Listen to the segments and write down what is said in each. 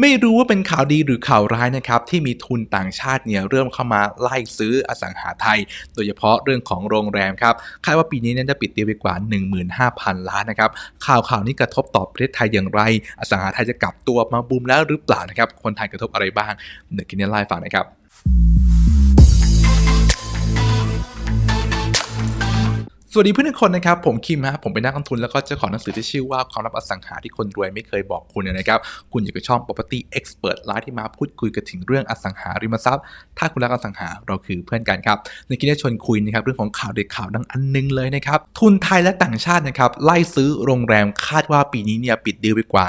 ไม่รู้ว่าเป็นข่าวดีหรือข่าวร้ายนะครับที่มีทุนต่างชาติเนี่ยเริ่มเข้ามาไล่ซื้ออสังหาไทย โดยเฉพาะเรื่องของโรงแรมครับคาดว่าปีนี้เนี่ยจะปิดดีไปกว่า 15,000 ล้านนะครับข่าวข่าวนี้กระทบต่อประเทศไทยอย่างไร อสังหาไทยจะกลับตัวมาบูมแล้วหรือเปล่านะครับคนไทยกระทบอะไรบ้างเดี๋ยวกินเนี่ยไล่ฟังนะครับ วัสดีเพื่อนทุกคนนะครับ ผมคิมฮะผมเป็นนักลงทุนแล้วก็เจ้าของหนังสือที่ชื่อว่าความลับอสังหาที่คนรวยไม่เคยบอกคุณนะครับ คุณอยู่กับช่อง property expert ร้านที่มาพูดคุยกันถึงเรื่องอสังหาริมทรัพย์ ถ้าคุณรักอสังหาเราคือเพื่อนกันครับในคลิปนี้ชวนคุยนะครับเรื่องของข่าวเด็ดข่าวดังอันนึงเลยนะครับทุนไทยและต่างชาตินะครับไล่ซื้อโรงแรมคาดว่าปีนี้เนี่ยปิดดีลไปกว่า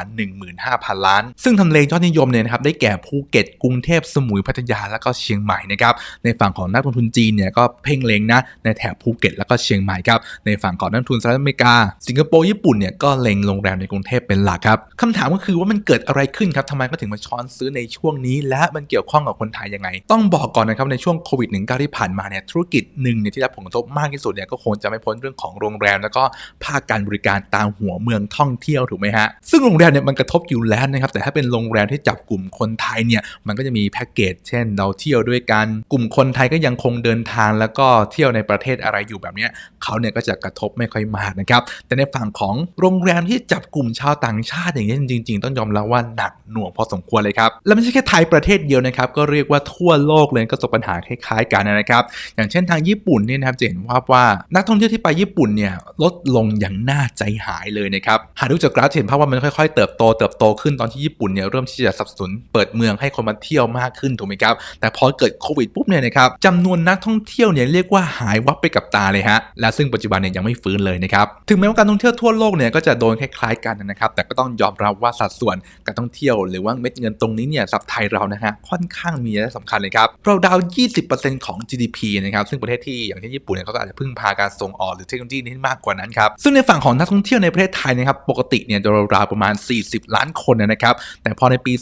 15,000 ล้าน ซึ่งทำเลยอดนิยมเนี่ยนะครับได้แก่ภูเก็ตกรุงเทพสมุยพัทยาแล้วก็เชียงใหม่นะครับในฝั่งของนักลงทุนจีนเนี่ยก็เพ่งเล็งนะในแถบภูเก็ตแล้วก็เชียงใหม่ครับในฝั่งของนักทุนสหรัฐอเมริกา สิงคโปร์ญี่ปุ่นเนี่ยก็เล็งโรงแรมในกรุงเทพเป็นหลักครับคำถามก็คือว่ามันเกิดอะไรขึ้นครับทำไมก็ถึงมาช้อนซื้อในช่วงนี้ และมันเกี่ยวข้องกับคนไทยยังไง ต้องบอกก่อนนะครับในช่วงโควิด -19 ที่ผ่านมาเนี่ยธุรกิจหนึ่งเนี่ยที่รับผลกระทบมากที่สุดเนี่ยก็คงจะไม่พ้นเรื่องของโรงแรม แล้วก็ภาคการบริการตามหัวเมืองท่องเที่ยวถูกไหมฮะซึ่งโรงแรมเนี่ยมันกระทบอยู่แล้วนะครับแต่ถ้าเป็นโรงแรมที่จับกลุ่มคนไทยเนี่ยมันก็จะมีแพ็กเกจเช่น เราเที่ยวด้วยกันกลุ่มคนไทยก็ยังคงเดินทางแล้วก็เที่ยวในประเทศอะไรอยู่แบบเนี้ยเขาเนี่ยก็จะกระทบไม่ค่อยมากนะครับ แต่ในฝั่งของโรงแรมที่จับกลุ่มชาวต่างชาติอย่างนี้จริง ๆ ต้องยอมรับว่าหนักหน่วงพอสมควรเลยครับ และไม่ใช่แค่ไทยประเทศเดียวนะครับ ก็เรียกว่าทั่วโลกเลยก็ประสบปัญหาคล้ายๆกันนะครับ อย่างเช่นทางญี่ปุ่นเนี่ยนะครับจะเห็นว่าว่านักท่องเที่ยวที่ไปญี่ปุ่นเนี่ยลดลงอย่างน่าใจหายเลยนะครับหากดูจากกราฟเห็นภาพว่ามันค่อยๆ เติบโตเติบโตขึ้นตอนที่ญี่ปุ่นเนี่ยเริ่มที่จะสนับสนุนเปิดเมืองให้คนมาเที่ยวมากขึ้นถูกไหมครับ แต่พอเกิดโควิดปุ๊บเนี่ยนะครับจำนวนนักท่องเที่ยวเนี่ยเรียกว่าหายวับไปกับตาเลยฮะและซึ่งปัจจุบันเนี่ยยังไม่ฟื้นเลยนะครับถึงแม้ว่าการท่องเที่ยวทั่วโลกเนี่ยก็จะโดนคล้ายๆกันนะครับแต่ก็ต้องยอมรับว่าสัดส่วนการท่องเที่ยวหรือว่าเม็ดเงินตรงนี้เนี่ยสับไทยเรานะฮะค่อนข้างมีนัยสำคัญเลยครับเราดาว 20%ของ GDP นะครับซึ่งประเทศที่อย่างเช่นญี่ปุ่นเนี่ยเขาก็อาจจะพึ่งพาการส่งออกหรือเทคโนโลยีนี้มากกว่านั้นครับซึ่งในฝั่งของนักท่องเที่ยวในประเทศไทยนะครับปกติเนี่ยจะราวประมาณ 40 ล้านคนนะครับแต่พอในปี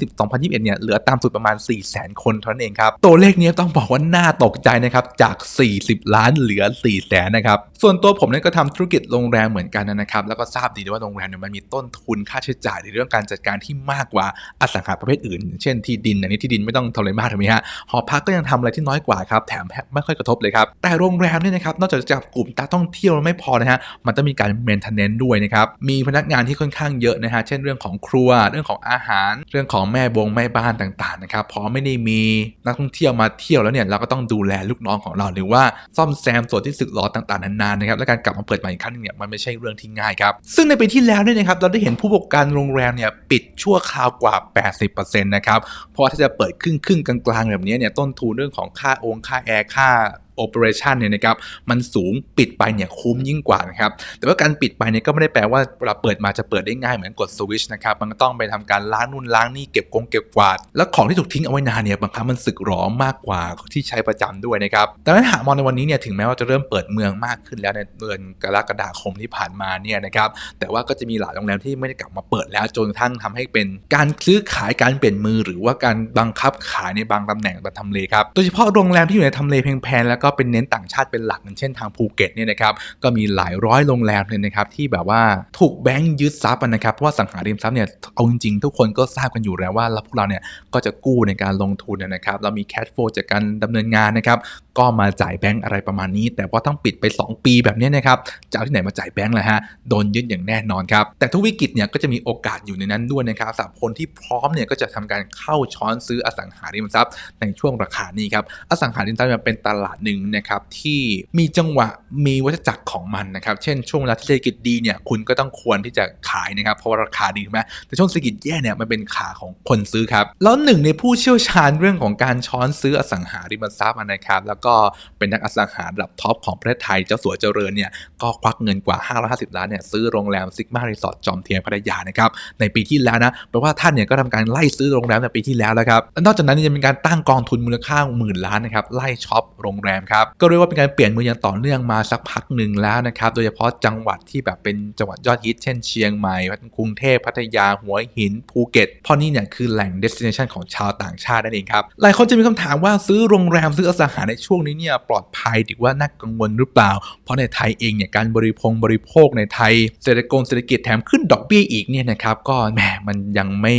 2020-2021 เนี่ยเหลือตามสุดประมาณ 400,000คนเท่านั้นเองครับตัวเลขนี้ต้องบอกว่าน่าตกใจนะครับจาก 40 ล้านเหลือ 400,000นะครับส่วนตัวผมเนี่ยก็ทำธุรกิจโรงแรมเหมือนกันนะครับแล้วก็ทราบดีว่าโรงแรมเนี่ยมันมีต้นทุนค่าใช้จ่ายในเรื่องการจัดการที่มากกว่าอสังหาประเภทอื่น เช่นที่ดินอันนี้ที่ดินไม่ต้องทำอะไรมากถูกไหมฮะหอพักก็ยังทำอะไรที่น้อยกว่าครับแถมไม่ค่อยกระทบเลยครับแต่โรงแรมเนี่ยนะครับนอกจากจะจับกลุ่มนักท่องเที่ยวไม่พอนะฮะมันต้องมีการเมนเทนเนนต์ด้วยนะครับมีพนักงานที่ค่อนข้างเยอะนะฮะเช่นเรื่องของครัวเรื่องของอาหาร เรื่องของแม่บงแม่บ้านต่างๆนะครับพอไม่ได้มีนักท่องเที่ยวมาเที่ยวแล้วเนี่ยเราก็ต้องดูแลลูกน้องของเราหรือว่าซ่อมแซมส่วนที่สึกหรอต่างๆนานๆนะครับและการกลับมาเปิดใหม่อีกครั้งนึงเนี่ยมันไม่ใช่เรื่องที่ง่ายครับซึ่งในปีที่แล้วเนี่ยนะครับเราได้เห็นผู้ประกอบการโรงแรมเนี่ยปิดชั่วคราวกว่า 80%นะครับเพราะถ้าจะเปิดครึ่งๆกลางๆแบบนี้เนี่ยต้นทุนเรื่องของค่าองค่าแอร์ค่า operation เนี่ยนะครับมันสูงปิดไปเนี่ยคุ้มยิ่งกว่านะครับแต่ว่าการปิดไปเนี่ยก็ไม่ได้แปลว่าเวลาเปิดมาจะเปิดได้ง่ายเหมือนกดสวิชนะครับมันก็ต้องไปทำการล้างนู่นล้างนี่เก็บกงเก็บกวาด แล้วของที่ถูกทิ้งเอาไว้นานเนี่ยบางครั้งมันสึกหรอมากกว่าที่ใช้ประจำด้วยนะครับดังนั้นหากมองในวันนี้เนี่ยถึงแม้ว่าจะเริ่มเปิดเมืองมากขึ้นแล้วในเดือนกรกฎาคมที่ผ่านมาเนี่ยนะครับแต่ว่าก็จะมีหลายโรงแรมที่ไม่ได้กลับมาเปิดแล้วจนกระทั่งทำให้เป็นการซื้อขายการเปลี่ยนมือ หรือว่าการบังคับขายในบางตำแหน่งบางทำเลครับโดยเฉพาะโรงแรมที่อยู่ในทำเลแพงๆแล้วก็เป็นเน้นต่างชาติเป็นหลักเช่นทางภูเก็ตเนี่ยนะครับก็มีหลายร้อยโรงแรมเลยนะครับที่แบบว่าถูกแบงค์ยึดทรัพย์นะครับเพราะว่าสังหาริมทรัพย์เนี่ยเอาจริงๆ ทุกคนก็ทราบกันอยู่แล้วว่าเราพวกเราเนี่ยก็จะกู้ในการลงทุนนะครับเรามีแคชโฟลจากการดำเนินงานนะครับ ก็มาจ่ายแบงค์อะไรประมาณนี้ แต่ว่าต้องปิดไป 2 ปีแบบนี้นะครับจะเอาที่ไหนมาจ่ายแบงค์ล่ะฮะโดนยึดอย่างแน่นอนครับแต่ทุกวิกฤตเนี่ยก็จะมีโอกาสอยู่ในนั้นด้วยนะครับสำหรับคนที่พร้อมเนี่ยก็จะทำการเข้าช้อนซื้ออสังหาริมทรัพย์ในช่วงราคานี้ครับอสังหาริมทรัพย์เนี่ยเป็นตลาดหนึ่งนะครับที่มีจังหวะมีวัฏจักรของมันนะครับเช่นช่วงเวลาที่เศรษฐกิจดีเนี่ยคุณก็ต้องควรที่จะขายนะครับเพราะว่าราคาดีถูกไหมแต่ช่วงเศรษฐกิจแย่เนี่ยมันเป็นขาของคนซื้อครับแล้วหนึ่งในผู้เชี่ยวชาญเรื่องของการช้อนซื้ออสังหาริมทรัพย์นะครับแล้วก็เป็นนักอสังหาระดับท็อปของประเทศไทยเจ้าสัวเจริญเนี่ยก็ควักเงินกว่า 550 ล้านเนี่ยซื้อโรงแรมซิกมารีสอร์ทจอมเทียนพัทยานะครับในปีที่แล้วนะแปลว่าท่านเนี่ยก็ทำการไล่ซื้อโรงแรมในปีที่แล้วแล้วครับนอกจากนั้นยังมีการตั้งกองทุนมูลค่าหมื่นล้านนะครับไล่ช็อปโรงแรมครับก็เรียกว่าเป็นการเปลี่ยนมืออย่างต่อเนื่องมาสักพักหนึ่งแล้วนะครับโดยเฉพาะจังหวัดที่แบบเป็นจังหวัดยอดฮิตเช่นเชียงใหม่กรุงเทพพัทยาหัวหินภูเก็ตเพราะนี่เนี่ยคือแหล่ง destination ของชาวต่างชาตินั่นเองครับหลายคนจะมีคำถามว่าซื้อโรงแรมซื้ออสังหาในช่วงช่วงนี้เนี่ยปลอดภัยหรือว่าน่ากังวลหรือเปล่า เพราะในไทยเองเนี่ยการบริโภคบริโภคในไทยเศรษฐกรเศรษฐกิจแถมขึ้นดอกเบี้ยอีกเนี่ยนะครับก็แหมมันยังไม่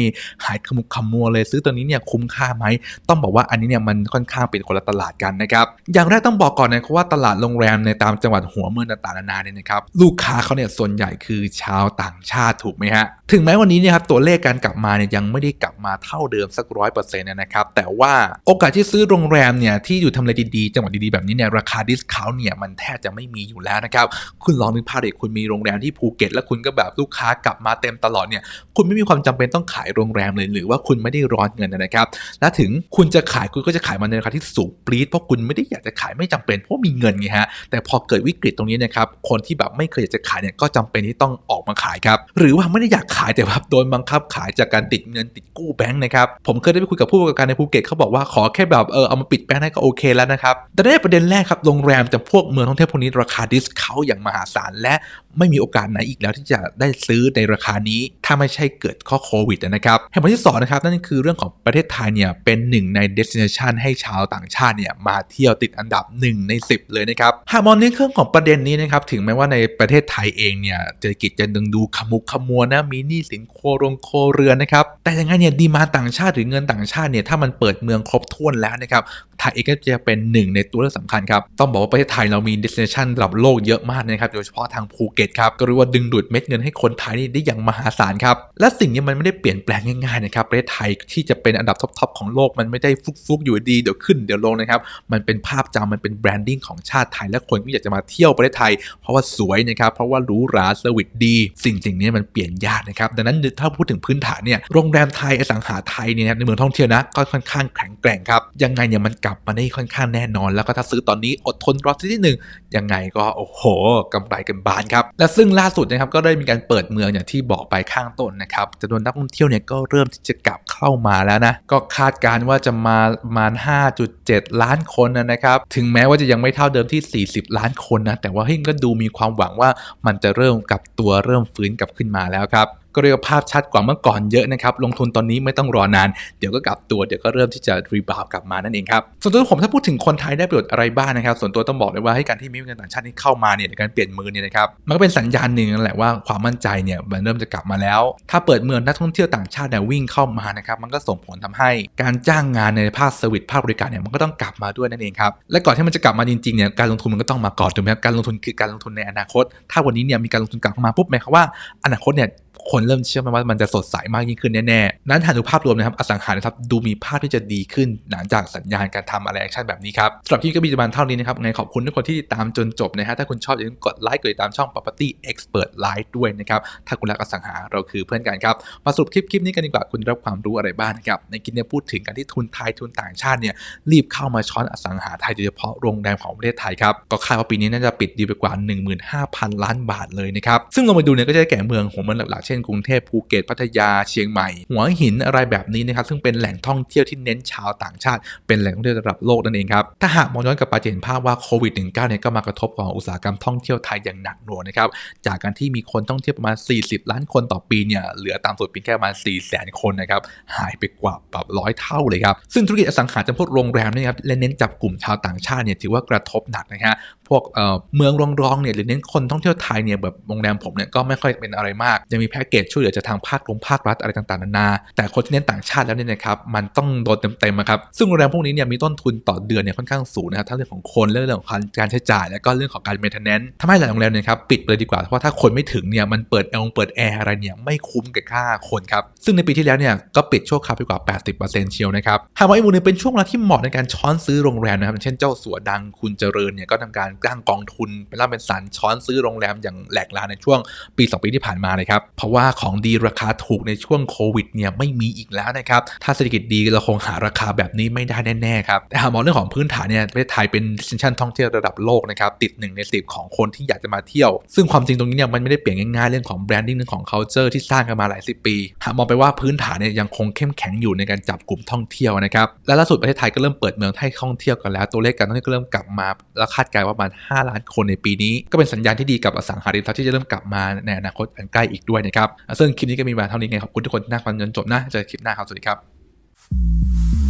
หายขมุกขมัวเลยซื้อตัวนี้เนี่ยคุ้มค่าไหมต้องบอกว่าอันนี้เนี่ยมันค่อนข้างเป็นคนละตลาดกันนะครับอย่างแรกต้องบอกก่อนนะครับว่าตลาดโรงแรมในตามจังหวัดหัวเมืองต่างๆนานาเนี่ยนะครับลูกค้าเขาเนี่ยส่วนใหญ่คือชาวต่างชาติถูกไหมฮะถึงแม้วันนี้เนี่ยครับตัวเลขการกลับมาเนี่ยยังไม่ได้กลับมาเท่าเดิมสักร้อยเปอร์เซ็นต์นะครับแต่ว่าโอกาสที่ซื้อโรงแรมเนี่ยที่อยู่ทำเลดีๆจังหวัดดีๆแบบนี้เนี่ยราคาดิสคาวเนี่ยมันแทบจะไม่มีอยู่แล้วนะครับคุณลองนึกภาพดิคุณมีโรงแรมที่ภูเก็ต แล้วคุณก็แบบลูกค้ากลับมาเต็มตลอดเนี่ยคุณไม่มีความจำเป็นต้องขายโรงแรมเลยหรือว่าคุณไม่ได้ร้อนเงินนะครับและถึงคุณจะขายคุณก็จะขายมันในราคาที่สูงปรี๊ดเพราะคุณไม่ได้อยากจะขายไม่จำเป็นเพราะมีเงินไงฮะแต่พอเกิดวิกฤตตรงนี้นะครับคนที่แบบไม่เคยอยากจะขายเนี่ยก็จำเป็นที่ต้องออกมาขายครับหรือว่าไม่ได้อยากขายแต่แบบโดนบังคับขายจากการติดเงินติดกู้แบงค์นะครับผมเคยได้ไปคุยกับผู้ประกอบการในภูเก็ตเขาบอกว่าขอแค่แบบเออเอามาปิดแบงค์ได้ก็โอเคแล้วนะครับแต่ในประเด็นแรกครับโรงแรมจากพวกเมืองท่องเที่ยวพวกนี้ราคาดิสเขาอย่างมหาศาลและ ไม่มีโอกาสไหนอีกแล้วที่จะได้ซื้อในราคานี้ ถ้าไม่ใช่เกิดข้อโควิดนะครับเหตุผลที่2นะครับนั่นคือเรื่องของประเทศไทยเนี่ยเป็นหนึ่งใน destination ให้ชาวต่างชาติเนี่ยมาเที่ยวติดอันดับ 1 ใน 10 เลยนะครับหากมองในเรื่องของประเด็นนี้นะครับถึงแม้ว่าในประเทศไทยเองเนี่ยเศรษฐกิจจะดึงดูขมุกขมัวนะมีหนี้สินโครงโคเรือนนะครับแต่ยังไงเนี่ยดีมาต่างชาติหรือเงินต่างชาติเนี่ยถ้ามันเปิดเมืองครบถ้วนแล้วนะครับไทยเองก็จะเป็นหนึ่งในตัวเลือกสำคัญครับต้องบอกว่าประเทศไทยเรามี destination ระดับโลกเยอะมากนะครับโดยเฉพาะทางภูเก็ตครับก็เรียกว่าดึงดูดเม็ดเงินให้คนไทยนี่ได้อย่างมหาศาลครับและสิ่งนี้มันไม่ได้เปลี่ยนแปลงง่ายๆนะครับประเทศไทยที่จะเป็นอันดับท็อปๆของโลกมันไม่ได้ฟุกๆอยู่ดีเดี๋ยวขึ้นเดี๋ยวลงนะครับมันเป็นภาพจำมันเป็นแบรนดิ้งของชาติไทยและคนก็อยากจะมาเที่ยวประเทศไทย เพราะว่าสวยนะครับเพราะว่าหรูหราเซอร์วิสดี สิ่งสิ่งนี้มันเปลี่ยนยากนะครับดังนั้นถ้าพูดถึงพื้นฐานเนี่ยโรงแรมไทยอสังหาไทยเนี่ยในเมืองท่องเที่ยวนะก็ค่อนข้างแข็งแกร่งครับยังไงเนี่ยมันกลับมาได้ค่อนข้างแน่นอน แล้วก็ถ้าซื้อตอนนี้อดทนรอสักนิดหนึ่งยังไงก็โอ้โหกำไรกันบานครับและซึ่งล่าสุดนะครับก็ได้มีการเปิดเมืองอย่างที่บอกไปข้างต้นนะครับจำนวนนักท่องเที่ยวเนี่ยก็เริ่มที่จะกลับเข้ามาแล้วนะก็คาดการณ์ว่าจะมาประมาณ 5.7 ล้านคนนะครับถึงแม้ว่าจะยังไม่เท่าเดิมที่ 40 ล้านคนนะแต่ว่าเฮ้ยก็ดูมีความหวังว่ามันจะเริ่มกลับตัวเริ่มฟื้นกลับขึ้นมาแล้วครับ ก็เรียกว่าภาพชัดกว่าเมื่อก่อนเยอะนะครับ ลงทุนตอนนี้ไม่ต้องรอนาน เดี๋ยวก็กลับตัว เดี๋ยวก็เริ่มที่จะรีบาวกลับมานั่นเองครับ ส่วนตัวผมถ้าพูดถึงคนไทยได้ประโยชน์อะไรบ้างนะครับ ส่วนตัวต้องบอกเลยว่าให้การที่มีเงินต่างชาติที่เข้ามาเนี่ยในการเปลี่ยนมือเนี่ยนะครับ มันก็เป็นสัญญาณหนึ่งนั่นแหละว่าความมั่นใจเนี่ยมันเริ่มจะกลับมาแล้ว ถ้าเปิดเมืองนักท่องเที่ยวต่างชาติเนี่ยวิ่งเข้ามานะครับ มันก็ส่งผลทำให้การจ้างงานในภาคเซอร์วิสภาคบริการเนี่ยมันก็ต้องกลับมาด้วยนั่นเองครับ และก่อนที่มันจะกลับมาจริงๆเนี่ยการลงทุนมันก็ต้องมาก่อนถูกไหมครับการลงทุนคือการลงทุนในอนาคต ถ้าวันนี้เนี่ยมีการลงทุนกลับมาปุ๊บหมายความว่าอนาคตเนี่ย คนเริ่มเชื่อมันว่ามันจะสดใสมากยิ่งขึ้นแน่ๆ นั้นหาดูภาพรวมนะครับอสังหารนะครับดูมีภาพที่จะดีขึ้น หลังจากสัญญาณการทำอะไรแอคชั่นแบบนี้ครับสำหรับที่ก็มีประมาณเท่านี้นะครับไงขอบคุณทุกคนที่ติดตามจนจบนะฮะถ้าคุณชอบอย่าลืมกดไลค์กดติดตามช่อง property expert live ด้วยนะครับถ้าคุณรักอสังหาเราคือเพื่อนกันครับมาสรุปคลิปคลิปนี้กันดีกว่าคุณรับความรู้อะไรบ้างนะครับในคลิปนี้พูดถึงการที่ทุนไทยทุนต่างชาติเนี่ยรีบเข้ามาช้อนอสังหาไทยโดยเฉพาะโรงแรมของประเทศไทยครับก็คาดว่าปีนี้น่าจะปิดดีไปกว่า 15,000 ล้านบาทเลยนะครับซึ่งเราดูเนี่ยก็จะแก่เมืองหัวเมืองหลักเช่นกรุงเทพภูเก็ตพัทยาเชียงใหม่ หัวหินอะไรแบบนี้นะครับซึ่งเป็นแหล่งท่องเที่ยวที่เน้นชาวต่างชาติ เป็นแหล่งท่องเที่ยวระดับโลกนั่นเองครับถ้าหากมองย้อนกลับไปจะเห็นภาพว่าโควิด -19 เนี่ยก็มากระทบกับอุตสาหกรรมท่องเที่ยวไทยอย่างหนักหน่วงนะครับจากการที่มีคนท่องเที่ยวประมาณ 40 ล้านคนต่อปีเนี่ยเหลือตามสุดเพียงแค่ประมาณ4แสนคนนะครับหายไปกว่าแบบร้อยเท่าเลยครับซึ่งธุรกิจอสังหาจำพวกโรงแรมนี่ครับและเน้นจับกลุ่มชาวต่างชาติเนี่ยถือว่ากระทบหนักนะฮะพวกเเมืองรองๆเนี่ยหรือเน้นคนท่องเที่ยวไทยเนี่ยแบบโรงแรมผมเนี่ยก็ไม่ค่อยเป็นอะไรมากยังมีแพ็กเกจช่วยเหลือจากทางภาคลงภาครัฐอะไรต่างๆนานา แต่คนที่เน้นต่างชาติแล้วเนี่ยนะครับมันต้องโดนเต็มๆครับซึ่งโรงแรมพวกนี้เนี่ยมีต้นทุนต่อเดือนเนี่ยค่อนข้างสูงนะครับทั้งเรื่องของคนเรื่องของการใช้จ่าย แล้วก็เรื่องของการเมนเทนแนนซ์ทำให้หลายโรงแรมเนี่ยครับปิดไปเลยดีกว่าเพราะถ้าคนไม่ถึงเนี่ยมันเปิดแอร์เปิดแอร์อะไรเนี่ยไม่คุ้มกับค่าคนครับซึ่งในปีที่แล้วเนี่ยก็ปิดชั่วคราวไปกว่า 80%เชียวนะครับหากว่าอีกมุมนึงเป็นช่วงเวลาที่เหมาะในการช้อนซื้อโรงแรมนะครับเช่นเจ้าสัวดังคุณเจริญเนี่ยก็ทำการจ้างกองทุนเป็นร่ำเป็นสันช้อนซื้อโรงแรมอย่างแหลกลาในช่วงปี 2 ปีที่ผ่านมาเลยครับเพราะว่าของดีราคาถูกในช่วงโควิดเนี่ยไม่มีอีกแล้วนะครับ ถ้าเศรษฐกิจดีเราคงหาราคาแบบนี้ไม่ได้แน่ๆครับแต่หากมองเรื่องของพื้นฐานเนี่ยประเทศไทยเป็นดิสตินชันท่องเที่ยวระดับโลกนะครับติดหนึ่งในสิบของคนที่อยากจะมาเที่ยว ซึ่งความจริงตรงนี้เนี่ยมันไม่ได้เปลี่ยนง่ายๆเรื่องของแบรนดิ้งเรื่องของ culture ที่สร้างกันมาหลายสิบปีหากมองไปว่าพื้นฐานเนี่ยยังคงเข้มแข็งอยู่ในการจับกลุ่มท่องเที่ยวนะครับและล่าสุดประเทศไทยก็เริ่มเปิดเมืองให้ท่องเที่ยวกันแล้ว ตัวเลขการท่องเที่ยวก็เริ่มกลับมาและคาดการณ์ว่าประมาณ5ล้านคนในปีนี้ ก็เป็นสัญญาณที่ดีกับอสังหาริมทรัพย์ที่จะเริ่มกลับมาในอนาคตอันใกล้อีกด้วยนะครับซึ่งคลิปนี้ก็มีมาเท่านี้ไงขอบคุณทุกคนที่น่าฟังจนจบนะเจอคลิปหน้าครับสวัสดีครับ